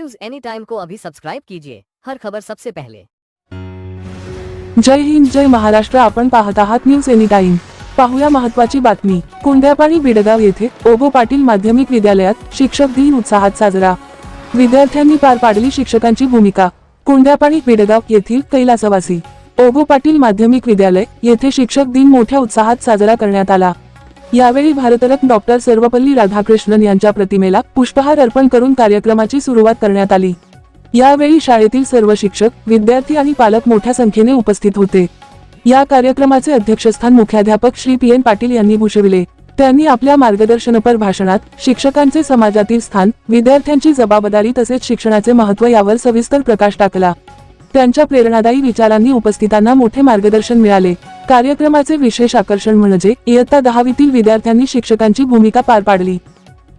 News any time को अभी subscribe कीजिए। हर खबर सबसे पहले। जय हिंद जय महाराष्ट्र आपण पाहत आहात न्यूज एनी टाइम. पाहूया महत्वाची बातमी. कोंड्यापाडी बिडगाव येथे ओबो पाटील माध्यमिक विद्यालयात शिक्षक दिन उत्साहात साजरा. विद्यार्थ्यांनी पार पाडली शिक्षकांची भूमिका. कुंड्यापाणी बिडगाव येथील कैलासवासी. ओबो पाटील माध्यमिक विद्यालय येथे शिक्षक दिन मोठ्या उत्साहात साजरा करण्यात आला. यावेळी भारतरत्न डॉक्टर सर्वपल्ली राधाकृष्णन यांच्या प्रतिमेला पुष्पहार अर्पण करून कार्यक्रमाची सुरुवात करण्यात आली. यावेळी शाळेतील सर्व शिक्षक विद्यार्थी आणि पालक मोठ्या संख्येने उपस्थित होते. या कार्यक्रमाचे अध्यक्षस्थान मुख्याध्यापक श्री पी एन पाटील यांनी भूषविले. त्यांनी आपल्या मार्गदर्शनपर भाषणात शिक्षकांचे समाजातील स्थान विद्यार्थ्यांची जबाबदारी तसेच शिक्षणाचे महत्त्व यावर सविस्तर प्रकाश टाकला. त्यांच्या प्रेरणादायी विचारांनी उपस्थितांना मोठे मार्गदर्शन मिळाले. कार्यक्रमाचे विशेष आकर्षण म्हणजे इयत्ता दहावीतील विद्यार्थ्यांनी शिक्षकांची भूमिका पार पाडली.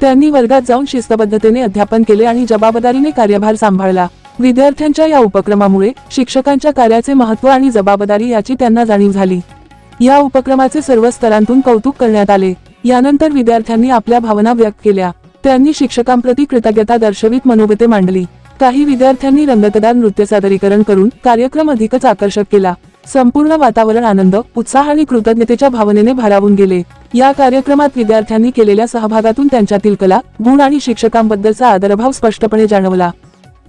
त्यांनी वर्गात जाऊन शिस्तबद्धतेने अध्यापन केले आणि जबाबदारीने कार्यभार सांभाळला. विद्यार्थ्यांच्या या उपक्रमामुळे शिक्षकांच्या कार्याचे महत्त्व आणि जबाबदारी याची त्यांना जाणीव झाली. या उपक्रमाचे सर्व स्तरांतून कौतुक करण्यात आले. यानंतर विद्यार्थ्यांनी आपल्या भावना व्यक्त केल्या. त्यांनी शिक्षकांप्रती कृतज्ञता दर्शवित मनोगते मांडली. काही विद्यार्थ्यांनी रंगतदार नृत्य सादरीकरण करून कार्यक्रम अधिकच आकर्षक केला. संपूर्ण वातावरण आनंद उत्साह आणि कृतज्ञतेच्या भावनेने भारावून गेले. या कार्यक्रमात विद्यार्थ्यांनी केलेल्या सहभागातून त्यांच्यातील कला गुण आणि शिक्षकांबद्दलचा आदरभाव स्पष्टपणे जाणवला.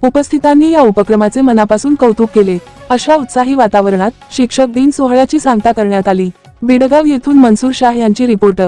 उपस्थितांनी या उपक्रमाचे मनापासून कौतुक केले. अशा उत्साही वातावरणात शिक्षक दिन सोहळ्याची सांगता करण्यात आली. बिडगाव येथून मनसूर शाह यांची रिपोर्ट.